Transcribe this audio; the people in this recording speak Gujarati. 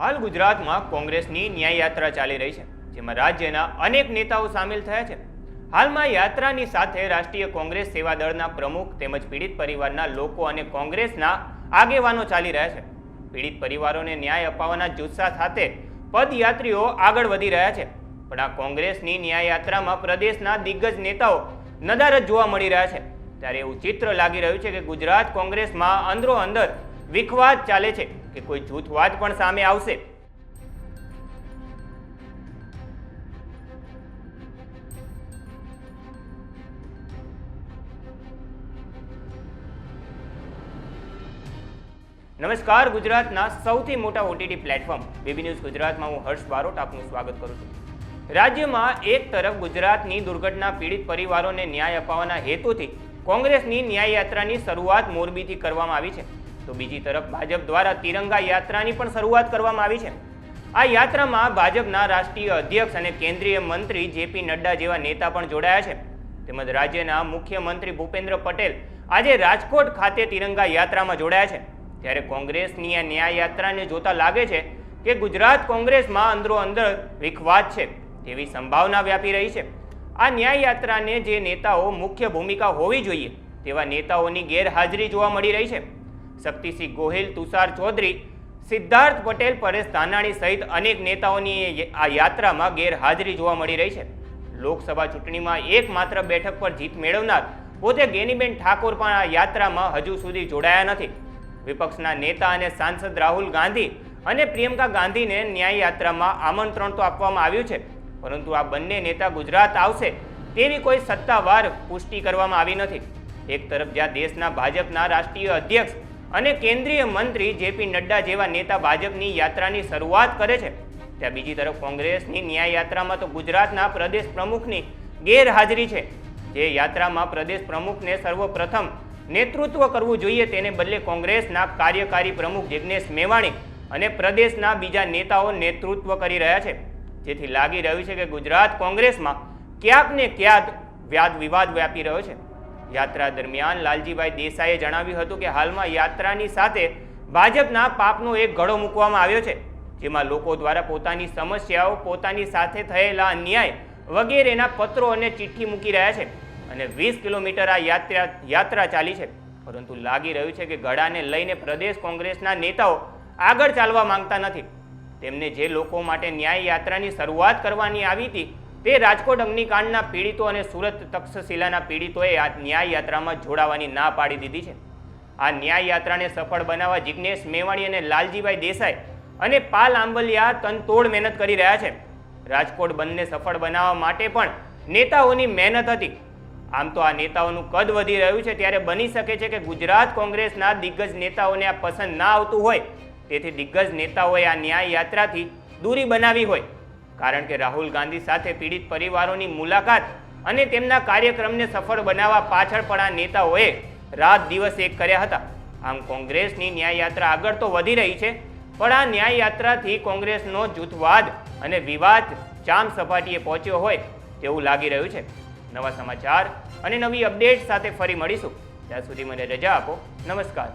હાલ ગુજરાતમાં કોંગ્રેસની ન્યાય યાત્રા ચાલી રહી છે, જેમાં રાજ્યના અનેક નેતાઓ સામેલ થયા છે. હાલમાં યાત્રાની સાથે રાષ્ટ્રીય કોંગ્રેસ સેવા દળના પ્રમુખ તેમજ પીડિત પરિવારના લોકો અને કોંગ્રેસના આગેવાનો ચાલી રહ્યા છે. પીડિત પરિવારોને ન્યાય અપાવવાના જુસ્સા સાથે પદયાત્રીઓ આગળ વધી રહ્યા છે, પણ આ કોંગ્રેસની ન્યાય યાત્રામાં પ્રદેશના દિગ્ગજ નેતાઓ નદારત જોવા મળી રહ્યા છે. ત્યારે એવું ચિત્ર લાગી રહ્યું છે કે ગુજરાત કોંગ્રેસમાં અંદરો અંદર વિખવાદ ચાલે છે. કે કોઈ જૂથવાદ પણ સામે આવશે. નમસ્કાર, ગુજરાતના સૌથી મોટા ઓટીટી પ્લેટફોર્મ બીબી ન્યૂઝ ગુજરાતમાં હું હર્ષ બારોટ આપનું સ્વાગત કરું છું. રાજ્યમાં એક તરફ ગુજરાતની દુર્ઘટના પીડિત પરિવારોને ન્યાય અપાવવાના હેતુથી કોંગ્રેસની ન્યાય યાત્રાની શરૂઆત મોરબીથી કરવામાં આવી છે. તો બીજી તરફ ભાજપ દ્વારા તિરંગા યાત્રાની પણ શરૂઆત કરવામાં આવી છે. આ યાત્રામાં ભાજપના રાષ્ટ્રીય અધ્યક્ષ અને કેન્દ્રીય મંત્રી જેપી નડ્ડા જેવા નેતા પણ જોડાયા છે. તેમજ રાજ્યના મુખ્યમંત્રી ભૂપેન્દ્ર પટેલ આજે રાજકોટ ખાતે તિરંગા યાત્રામાં જોડાયા છે. ત્યારે કોંગ્રેસની આ ન્યાય યાત્રાને જોતા લાગે છે કે ગુજરાત કોંગ્રેસમાં અંદરો અંદર વિખવાદ છે તેવી સંભાવના વ્યાપી રહી છે. આ ન્યાય યાત્રાને જે નેતાઓ મુખ્ય ભૂમિકા હોવી જોઈએ તેવા નેતાઓની ગેરહાજરી જોવા મળી રહી છે. શક્તિસિંહ ગોહિલ, તુષાર ચૌધરી, સિદ્ધાર્થ પટેલ, પરેશ ધાનાણી સહિત અનેક નેતાઓની આ યાત્રામાં ગેરહાજરી જોવા મળી રહી છે. લોકસભા ચૂંટણીમાં એકમાત્ર બેઠક પર જીત મેળવનાર પોતે ગેનીબેન ઠાકોર પણ આ યાત્રામાં હજુ સુધી જોડાયા નથી. વિપક્ષના નેતા અને સાંસદ રાહુલ ગાંધી અને પ્રિયંકા ગાંધીને ન્યાય યાત્રામાં આમંત્રણ તો આપવામાં આવ્યું છે, પરંતુ આ બંને નેતા ગુજરાત આવશે તેવી કોઈ સત્તાવાર પુષ્ટિ કરવામાં આવી નથી. એક તરફ જ્યાં દેશના ભાજપના રાષ્ટ્રીય અધ્યક્ષ અને કેન્દ્રીય મંત્રી જેપી નડ્ડા જેવા નેતા ભાજપની યાત્રાની શરૂઆત કરે છે. ત્યાં બીજી તરફ કોંગ્રેસની ન્યાય યાત્રામાં તો ગુજરાતના પ્રદેશ પ્રમુખની ગેરહાજરી છે. જે યાત્રામાં પ્રદેશ પ્રમુખને સર્વપ્રથમ નેતૃત્વ કરવું જોઈએ તેને બદલે કોંગ્રેસના કાર્યકારી પ્રમુખ જિગ્નેશ મેવાણી અને પ્રદેશના બીજા નેતાઓ નેતૃત્વ કરી રહ્યા છે. જેથી લાગી રહ્યું છે કે ગુજરાત કોંગ્રેસમાં ક્યાંક ને ક્યાંક વ્યાદ વિવાદ વ્યાપી રહ્યો છે. યાત્રા દરમિયાન લાલજીભાઈ દેસાઈએ જણાવ્યું હતું કે હાલમાં યાત્રાની સાથે ભાજપના પાપનો એક ઘડો મૂકવામાં આવ્યો છે, જેમાં લોકો દ્વારા પોતાની સમસ્યાઓ, પોતાની સાથે થયેલા અન્યાય વગેરેના પત્રો અને ચિઠ્ઠી મૂકી રહ્યા છે અને વીસ કિલોમીટર આ યાત્રા યાત્રા ચાલી છે. પરંતુ લાગી રહ્યું છે કે ગળાને લઈને પ્રદેશ કોંગ્રેસના નેતાઓ આગળ ચાલવા માંગતા નથી. તેમને જે લોકો માટે ન્યાય યાત્રાની શરૂઆત કરવાની આવી હતી તે રાજકોટ અગ્નિકાંડના પીડિતો અને સુરત તક્ષશિલાના પીડિતોએ આ ન્યાય યાત્રામાં જોડાવાની ના પાડી દીધી છે. આ ન્યાય યાત્રાને સફળ બનાવવા જિગ્નેશ મેવાણી અને લાલજીભાઈ દેસાઈ અને પાલ આંબલિયા તનતોડ મહેનત કરી રહ્યા છે. રાજકોટ બંને સફળ બનાવવા માટે પણ નેતાઓની મહેનત હતી. આમ તો આ નેતાઓનું કદ વધી રહ્યું છે ત્યારે બની શકે છે કે ગુજરાત કોંગ્રેસના દિગ્ગજ નેતાઓને આ પસંદ ના આવતું હોય. તેથી દિગ્ગજ નેતાઓએ આ ન્યાય યાત્રાથી દૂરી બનાવી હોય. કારણ કે રાહુલ ગાંધી સાથે પીડિત પરિવારોની મુલાકાત અને તેમના કાર્યક્રમને સફળ બનાવવા પાછળ પણ નેતાઓએ રાત દિવસ એક કર્યા હતા. આમ કોંગ્રેસની ન્યાય યાત્રા આગળ તો વધી રહી છે, પણ આ ન્યાયયાત્રાથી કોંગ્રેસનો જૂથવાદ અને વિવાદ ચામ સપાટીએ પહોંચ્યો હોય તેવું લાગી રહ્યું છે. નવા સમાચાર અને નવી અપડેટ સાથે ફરી મળીશું. ત્યાં સુધી મને રજા આપો. નમસ્કાર.